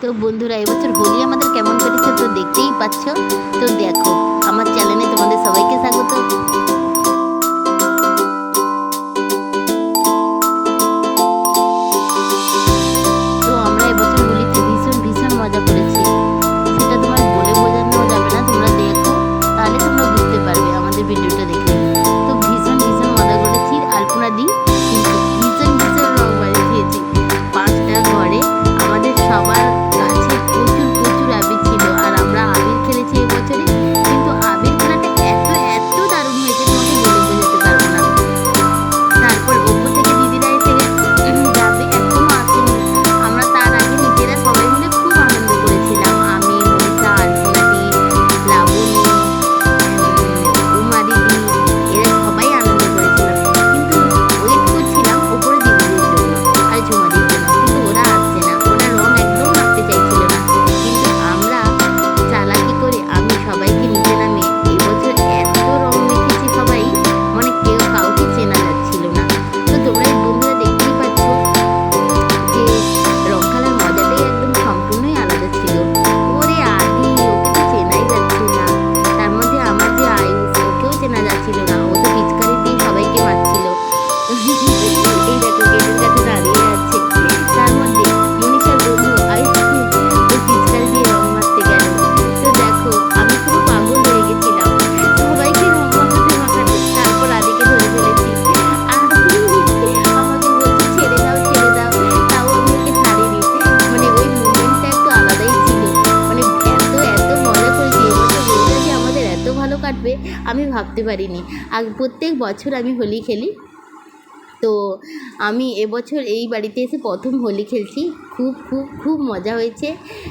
তো বন্ধুরা, এবছর হোলি আমাদের কেমন কেটেছে তো দেখতেই পাচ্ছ। তো দেখো, আমার চ্যানেলে তোমাদের সবাইকে স্বাগত। পারিনি। আর প্রত্যেক বছর আমি হোলি খেলি। তো আমি এবছর এই বাড়িতে এসে প্রথম হোলি খেলছি। খুব খুব খুব মজা হয়েছে।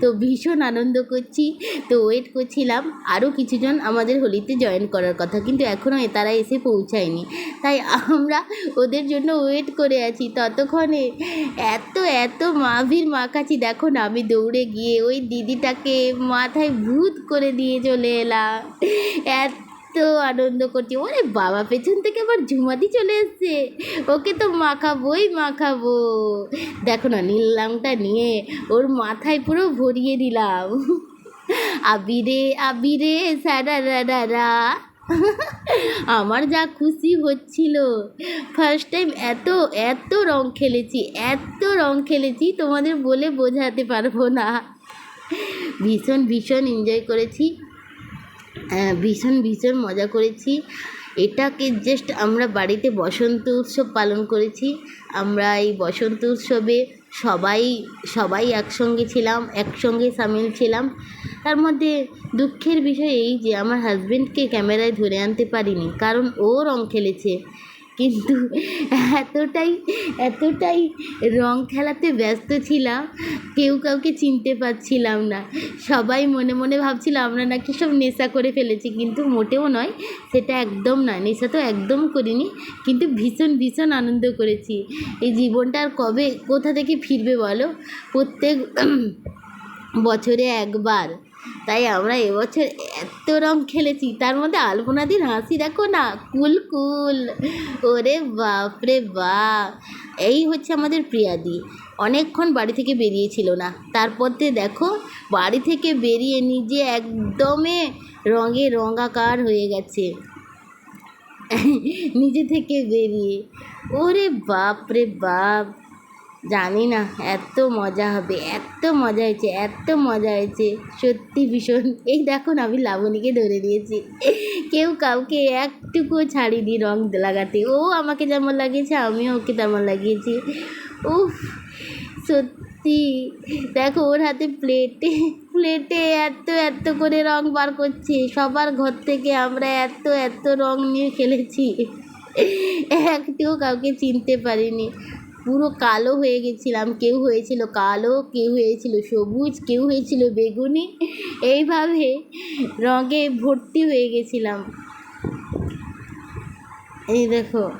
তো ভীষণ আনন্দ করছি। তো ওয়েট করছিলাম। আরও কিছুজন আমাদের হোলিতে জয়েন করার কথা। কিন্তু এখনও তারা এসে পৌঁছায়নি। তাই আমরা ওদের জন্য ওয়েট করে আছি। ততক্ষণে এত এত মাভির মাখাচ্ছি। দেখো না, আমি দৌড়ে গিয়ে ওই দিদিটাকে মাথায় ভূত করে দিয়ে চলে এলাম। এত আনন্দ করছি। ওরে বাবা, পেছন থেকে আবার ঝুমাদি চলে এসছে। ওকে তো মাখাবোই, মাখাবো। দেখো না, নীল রংটা নিয়ে ওর মাথায় পুরো ভরিয়ে দিলাম আবিরে আবিরে, সারা, রা রা আমার যা খুশি হচ্ছিল। ফার্স্ট টাইম এত এত রং খেলেছি, এত রং খেলেছি, তোমাদের বলে বোঝাতে পারব না। ভীষণ ভীষণ এনজয় করেছি। ভীষণ ভীষণ মজা করেছি। এটাকে জাস্ট আমরা বাড়িতে বসন্ত উৎসব পালন করেছি। আমরা এই বসন্ত উৎসবে সবাই সবাই একসঙ্গে ছিলাম, একসঙ্গে সামিল ছিলাম। তার মধ্যে দুঃখের বিষয় এই যে, আমার হাজব্যান্ডকে ক্যামেরায় ধরে আনতে পারিনি, কারণ ও রং খেলেছে। কিন্তু এতটাই এতটাই রং খেলাতে ব্যস্ত ছিলাম, কেউ কাউকে চিনতে পারছিলাম না। সবাই মনে মনে ভাবছিল, আমরা নাকি সব নেশা করে ফেলেছি, কিন্তু মোটেও নয়, সেটা একদম নয়, নেশা তো একদম করিনি, কিন্তু ভীষণ ভীষণ আনন্দ করেছি। এই জীবনটা আর কবে, কোথা থেকে ফিরবে বলো? প্রত্যেক বছরে একবার। তাই আমরা এবছর এত রং খেলেছি, তার মধ্যে আলপনাদির হাসি দেখো না? কুল কুল। ওরে বাপরে বাপ। এই হচ্ছে আমাদের প্রিয়াদি। অনেকক্ষণ বাড়ি থেকে বেরিয়েছিল না। তারপর দিয়ে দেখো, বাড়ি থেকে বেরিয়ে নিজে একদমে রঙে রঙাকার হয়ে গেছে। নিজে থেকে বেরিয়ে। ওরে বাপ রে বাপ। জানি না, এত মজা হবে, এত মজা হয়েছে, এত মজা হয়েছে। সত্যি ভীষণ। এই দেখো না আমি লাবণীকে ধরে নিয়েছি। কেউ কাউকে একটুকুও ছাড়িনি রং লাগাতে। ও আমাকে যেমন লাগিয়েছে, আমিও ওকে তেমন লাগিয়েছি। উফ, সত্যি। দেখো, ওর হাতে প্লেটে প্লেটে এত এত করে রং বার করছে। সবার ঘর থেকে আমরা এত এত রং নিয়ে খেলেছি। একটুও কাউকে চিনতে পারিনি। পুরো কালো হয়ে গেছিলাম। কেউ হয়েছিল কালো, কেউ হয়েছিল সবুজ, কেউ হয়েছিল বেগুনি। এইভাবে রঙে ভর্তি হয়ে গেছিলাম। এই দেখো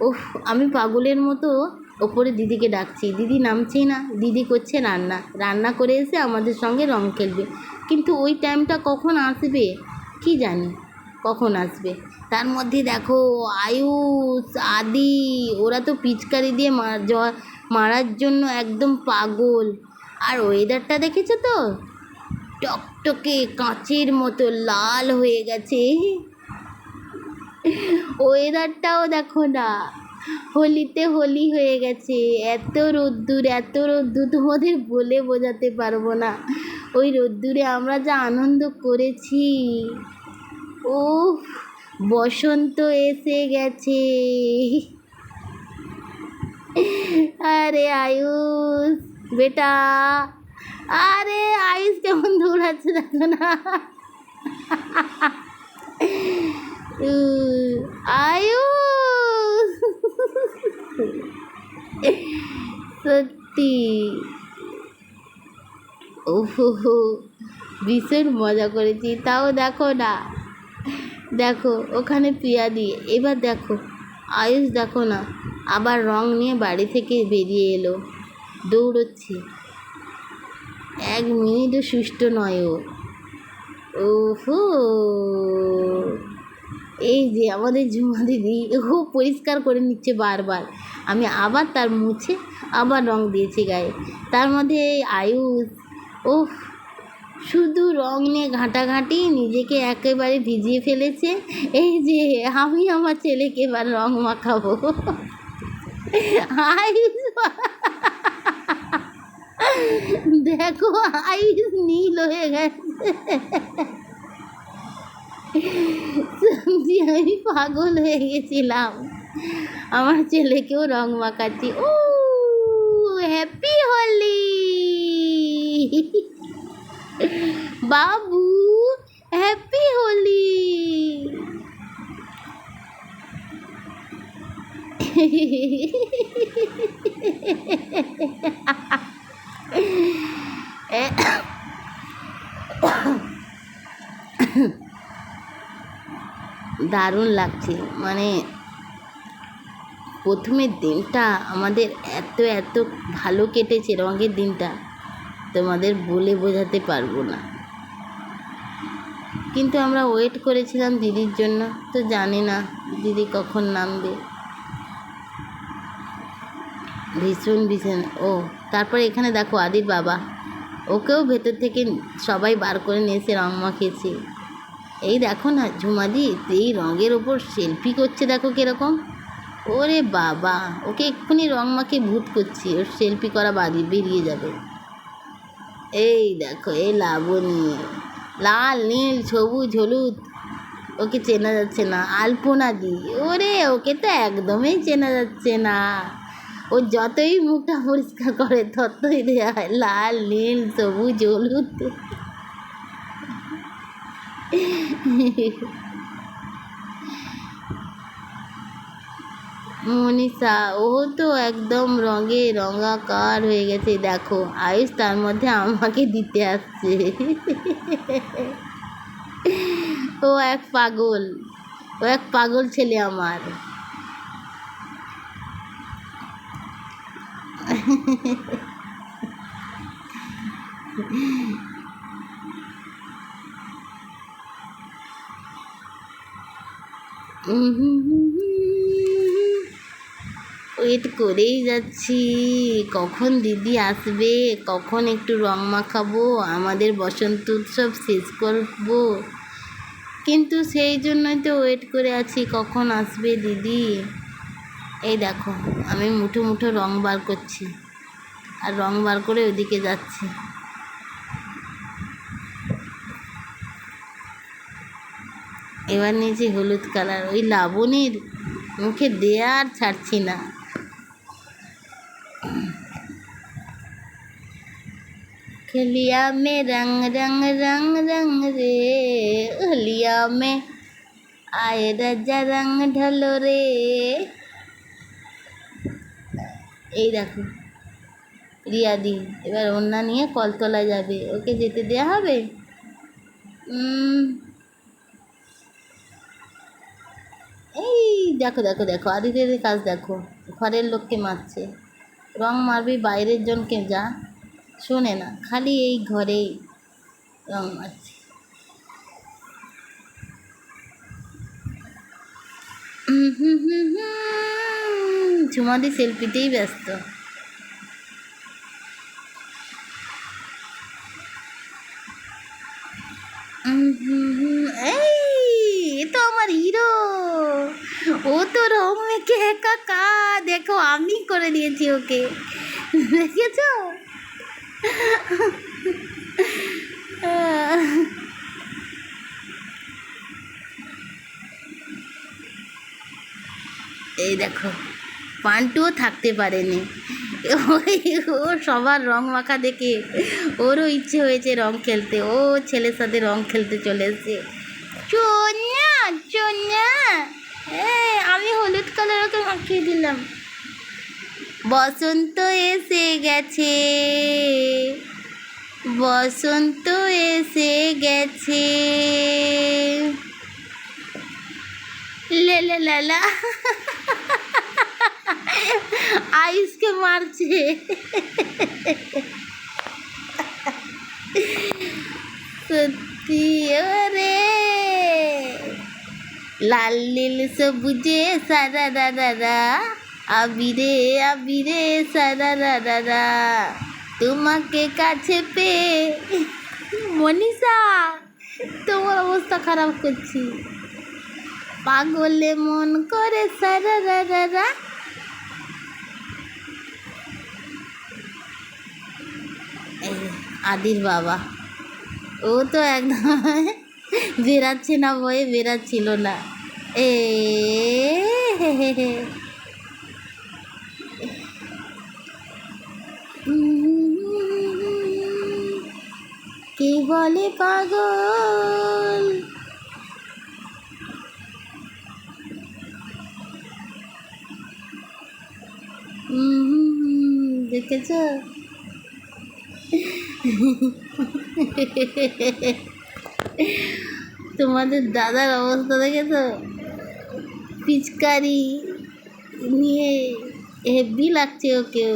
ওহ আমি পাগলের মতো ওপরে দিদিকে ডাকছি। দিদি নামছেই না, দিদি করছে রান্না। রান্না করে এসে আমাদের সঙ্গে রং খেলবে। কিন্তু ওই টাইমটা কখন আসবে? কি জানি। কখন আসবে? তার মধ্যে দেখো, আয়ুষ, আদি, ওরা তো পিচকারি দিয়ে মার মারার জন্য একদম পাগল। আর ওয়েদারটা দেখেছ তো? টকটকে, কাঁচের মতো, লাল হয়ে গেছে। ওয়েদারটাও দেখো না। হোলিতে হোলি হয়ে গেছে। এত রোদ্দুর এত রোদ্দুর তোমাদের বলে বোঝাতে পারব না। ওই রোদ্দুরে আমরা যা আনন্দ করেছি। ও বসন্ত এসে গেছে। আরে আয়ুষ, বেটা। আরে আয়ুষ কেমন দৌড়াচ্ছে দেখো না। আয়ুষ। সত্যি। ওহো ভীষণ মজা করেছি, তাও দেখো না। দেখো, ওখানে পিয়া দিয়ে। এবার দেখো, আয়ুষ দেখো না, আবার রং নিয়ে বাড়ি থেকে বেরিয়ে এলো। দৌড়চ্ছে। এক মিনিটও সুস্থ নয় ও। ওহো! এই যে আমাদের ঝুমা দিদি, ও পরিষ্কার করে নিচ্ছে বারবার। আমি আবার তার মুছে আবার রং দিয়েছি গায়ে। তার মধ্যে এই আয়ুষ ও শুধু রং নিয়ে ঘাঁটাঘাঁটি নিজেকে একেবারে ভিজিয়ে ফেলেছে। এই যে, আমি আমার ছেলেকে এবার রং মাখাবো। দেখো, আয়ুষ নীল হয়ে গেছে। আমি পাগল হয়ে গেছিলাম। আমার ছেলেকেও রং মাখাচ্ছি। ও হ্যাপি হোলি বাবু হ্যাপি হোলি। দারুণ লাগছে মানে প্রথমের দিনটা আমাদের এত এত ভালো কেটেছে রঙের দিনটা। তোমাদের বলে বোঝাতে পারব না। কিন্তু আমরা ওয়েট করেছিলাম দিদির জন্য, তো জানি না দিদি কখন নামবে। ভীষণ ভীষণ, ও, তারপরে এখানে দেখো আদির বাবা। ওকেও ভেতর থেকে সবাই বার করে নিয়ে এসে রং মাখিয়েছে। এই দেখো না ঝুমাদি, এই রঙের ওপর সেলফি করছে দেখো কীরকম। ওরে বাবা, ওকে এক্ষুনি রং মাখিয়ে ভূত করছি, ওর সেলফি করা বাদি বেরিয়ে যাবে। এই দেখো, এই লাবণী। লাল, নীল, সবুজ, হলুদ। ওকে চেনা যাচ্ছে না। আলপনা দি। ওরে, ওকে তো একদমই চেনা যাচ্ছে না। ও যতই মুখটা পরিষ্কার করে, ততই দেওয়া হয়। লাল, নীল, সবুজ, হলুদ। মনীষা, ও তো একদম রঙে রঙাকার হয়ে গেছে। দেখো, আয়ুষ তার মধ্যে আমাকে দিতে আসছে। ও এক পাগল, ও এক পাগল ছেলে আমার। ওয়েট করেই যাচ্ছি। কখন দিদি আসবে? কখন একটু রং মাখাবো? আমাদের বসন্ত উৎসব শেষ করব। কিন্তু সেই জন্যই তো ওয়েট করে আছি। কখন আসবে দিদি? এই দেখো, আমি মুঠো মুঠো রং বার করছি। আর রং বার করে ওদিকে যাচ্ছি। এবার নিয়েছি হলুদ কালার। ওই লাবণীর মুখে দেয়া আর ছাড়ছি না। खलिया में रंग रंग रंग रंग रे हलिया में आए राजा रंग ढलो রে এই দেখো রিয়াদি এবার ওন্না নিয়ে কলতলা যাবে ওকে যেতে দেওয়া হবে উম, এই দেখো দেখো দেখো আদিতের কাজ দেখো ঘরের লোককে মারছে রং মারবি বাইরের জনকে যা শোনে না, খালি এই ঘরেই রং মারছে ঝুমাদি সেলফিতেই ব্যস্ত। এই, এ তো আমার হিরো। ও তো রং মেখে একা কা দেখো, আমি করে দিয়েছি ওকে। দেখেছ? এই দেখো, পান্টুও থাকতে পারেনি। ওই ও সবার রং মাখা দেখে ওরও ইচ্ছে হয়েছে রং খেলতে। ও ছেলের সাথে রং খেলতে চলে এসছে। চন্যা চন্যা। এই, আমি হলুদ কালার ওকে মাখিয়ে দিলাম। বসন্ত এসে গেছে। বসন্ত এসে গেছে। লে লে লা লা আইসকে মারছে। সত্যি ওরে। লাল নীল সবুজে সাদা দাদা আবিরে আবিরে সাদা দাদা তোমাকে কাছে পেয়ে। মনীষা, তোমার অবস্থা খারাপ করছি। পাগলে মন করে সারা এই আদির বাবা। ও তো একদম বেরাচ্ছে না, বয়ে বেরাচ্ছিল না। এ হে হে হে। কে বলে পাগল? দেখেছ? তোমাদের দাদার অবস্থা দেখেছ? পিচকারি নিয়ে হেভি লাগছে ওকে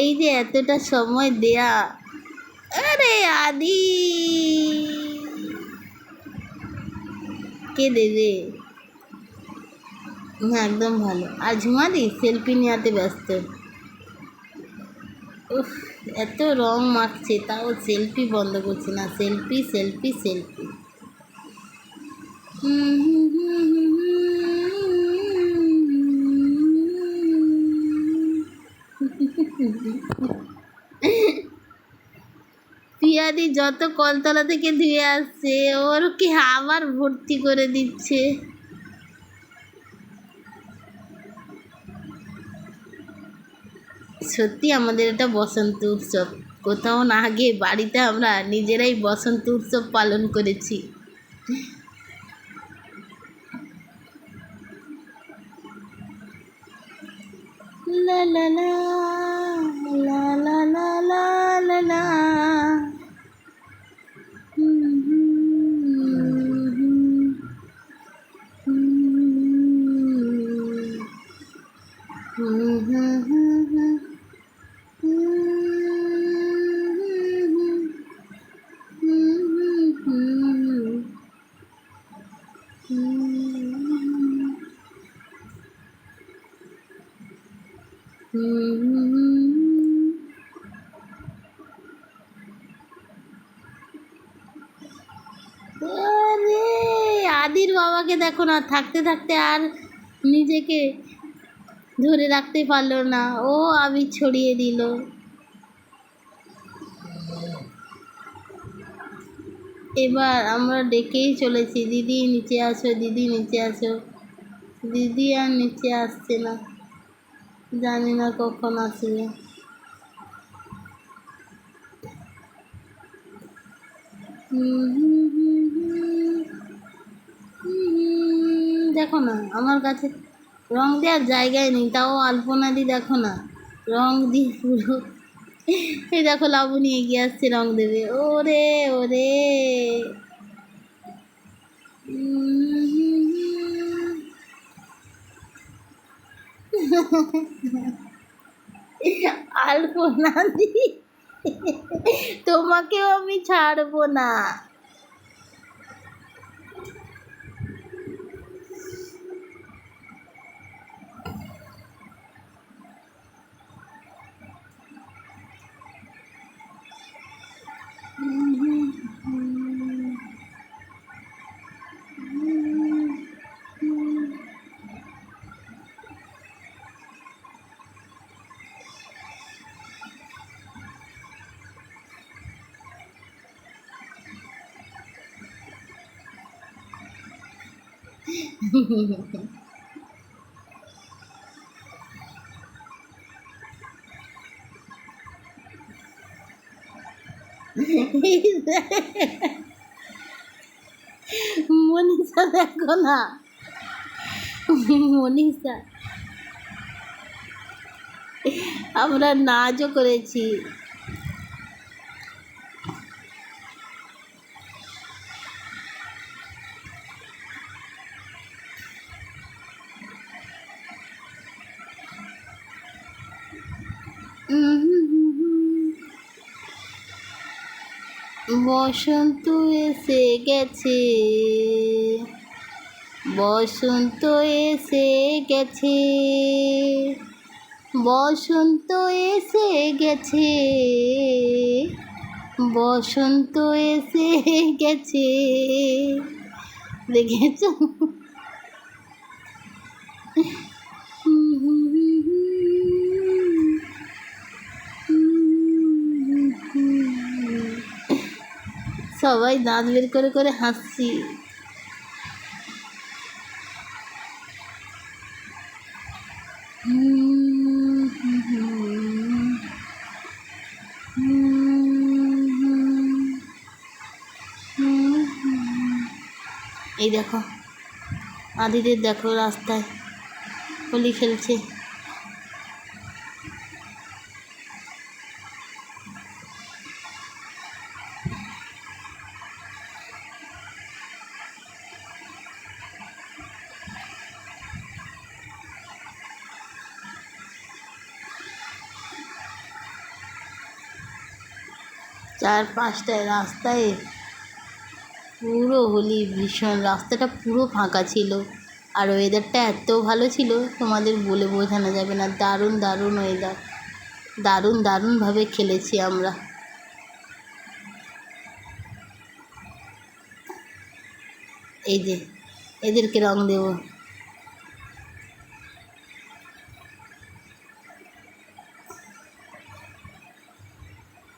এই যে এতটা সময় দেয়া। আরে আদি। কে দেবে হ্যাঁ একদম ভালো। আর ঝুমাদি সেলফি নেওয়াতে ব্যস্ত। উফ, এত রং মাখছে, তাও সেলফি বন্ধ করছে না। সেলফি সেলফি সেলফি পিয়াদি যত কলতলা থেকে ধুয়ে আসছে, ওর কি আবার ভর্তি করে দিচ্ছে? সত্যি আমাদের এটা বসন্ত উৎসব। কোথাও না গিয়ে বাড়িতে আমরা নিজেরাই বসন্ত উৎসব পালন করেছি। আদির বাবাকে দেখো না, থাকতে থাকতে আর নিজেকে ধরে রাখতে পারল না। ও আবির ছড়িয়ে দিল। এবার আমরা ডেকেই চলেছি। দিদি নিচে আসো, দিদি নিচে আসো। দিদি আর নিচে আসছে না। জানি না কখন আসবে দেখো না, আমার কাছে রং দেওয়ার জায়গায় নেই, তাও আলপনা দি দেখো না। রং দিয়ে পুরো এই দেখো লাবণী এগিয়ে আসছে, রং দেবে। ওরে ওরে। আলপনা দি তোমাকেও আমি ছাড়বো না। মনীষা দেখো না। মনীষা আমরা নাচও করেছি। বসন্ত এসে গেছে। বসন্ত এসে গেছে। বসন্ত এসে গেছে। বসন্ত এসে গেছে। দেখেছ? সবাই দাঁত বের করে করে হাসছি। এই দেখো আদিদের দেখো রাস্তায় হোলি খেলছে। চার পাঁচটায় রাস্তায় পুরো হোলি ভীষণ, রাস্তাটা পুরো ফাঁকা ছিল। আর ওয়েদারটা এত ভালো ছিল, তোমাদের বলে বোঝানো যাবে না। দারুণ দারুণ ওয়েদার দারুণ, দারুণভাবে খেলেছি আমরা। এই যে, এদেরকে রং দেবো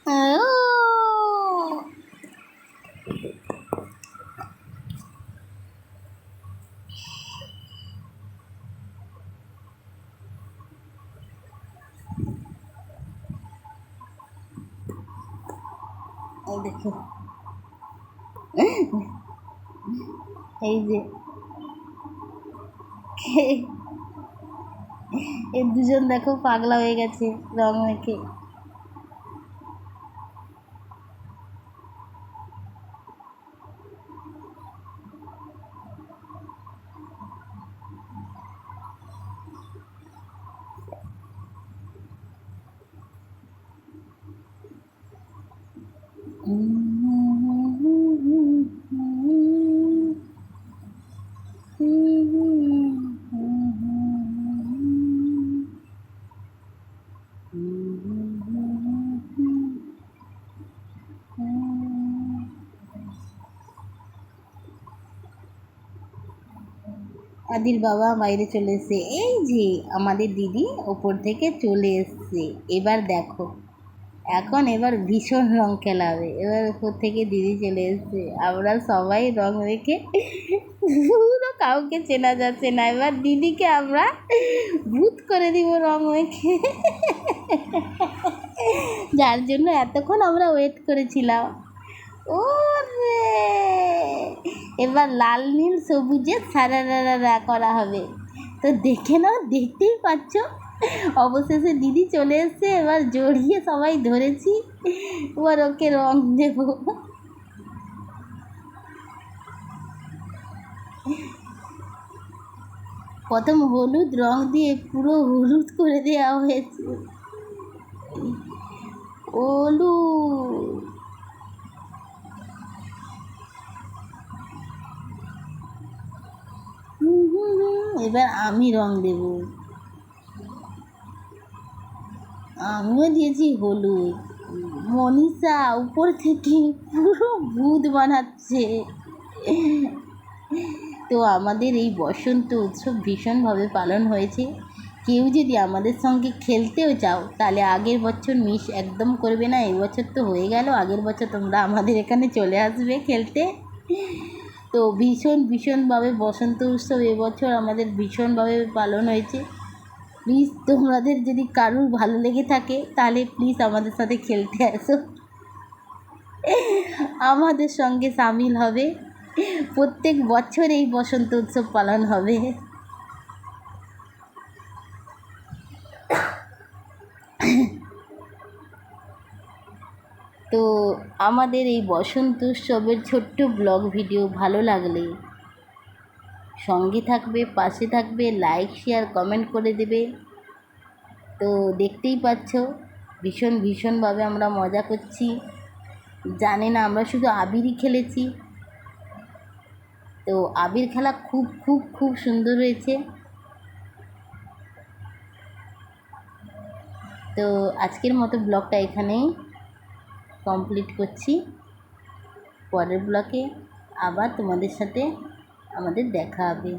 আহ! এই দেখো এই যে। এই দুজন দেখো পাগলা হয়ে গেছে রং মেখে। আদির বাবা বাইরে চলে এসছে এই যে আমাদের দিদি ওপর থেকে চলে এসছে, এবার দেখো। এখন এবার ভীষণ রং খেলা হবে এবার ওপর থেকে দিদি চলে এসছে। আমরা সবাই রং রেখে পুরো কাউকে চেনা যাচ্ছে না, এবার দিদিকে আমরা ভূত করে দিব রং মেখে যার জন্য এতক্ষণ আমরা ওয়েট করেছিলাম। রে এবার লাল, নীল, সবুজে সারারারা করা হবে। তো দেখে নাও, দেখতেই পাচ্ছ। অবশেষে দিদি চলে এসছে, এবার জড়িয়ে সবাই ধরেছি। এবার ওকে রং দেব। প্রথম হলুদ রং দিয়ে পুরো হলুদ করে দেওয়া হয়েছে। হলুদ এবার আমি রং দেব। আমিও দিয়েছি হলুদ। মনীষা উপর থেকে পুরো ভূত বানাচ্ছে। তো আমাদের এই বসন্ত উৎসব ভীষণভাবে পালন হয়েছে। কেউ যদি আমাদের সঙ্গে খেলতেও চাও, তাহলে আগের বছর মিস একদম করবে না। এই বছর তো হয়ে গেল, আগের বছর তোমরা আমাদের এখানে চলে আসবে খেলতে। তো ভীষণ, ভীষণভাবে বসন্ত উৎসব এবছর আমাদের ভীষণভাবে পালন হয়েছে। প্লিজ তোমাদের যদি কারুর ভালো লেগে থাকে, তাহলে প্লিজ আমাদের সাথে খেলতে আসো। আমাদের সঙ্গে সামিল হবে। প্রত্যেক বছর এই বসন্ত উৎসব পালন হবে তো আমাদের এই বসন্ত উৎসবের ছোট্ট ব্লগ ভিডিও ভালো লাগলে সঙ্গে থাকবে, পাশে থাকবে লাইক শেয়ার কমেন্ট করে দেবে। তো দেখতেই পাচ্ছ, ভীষণ ভীষণভাবে আমরা মজা করছি। জানে না, আমরা শুধু আবিরই খেলেছি। তো আবির খেলা খুব খুব খুব সুন্দর হয়েছে। তো আজকের মতো ব্লগটা এখানেই। কমপ্লিট করছি। পরের ব্লকে আবার তোমাদের সাথে আমাদের দেখা হবে।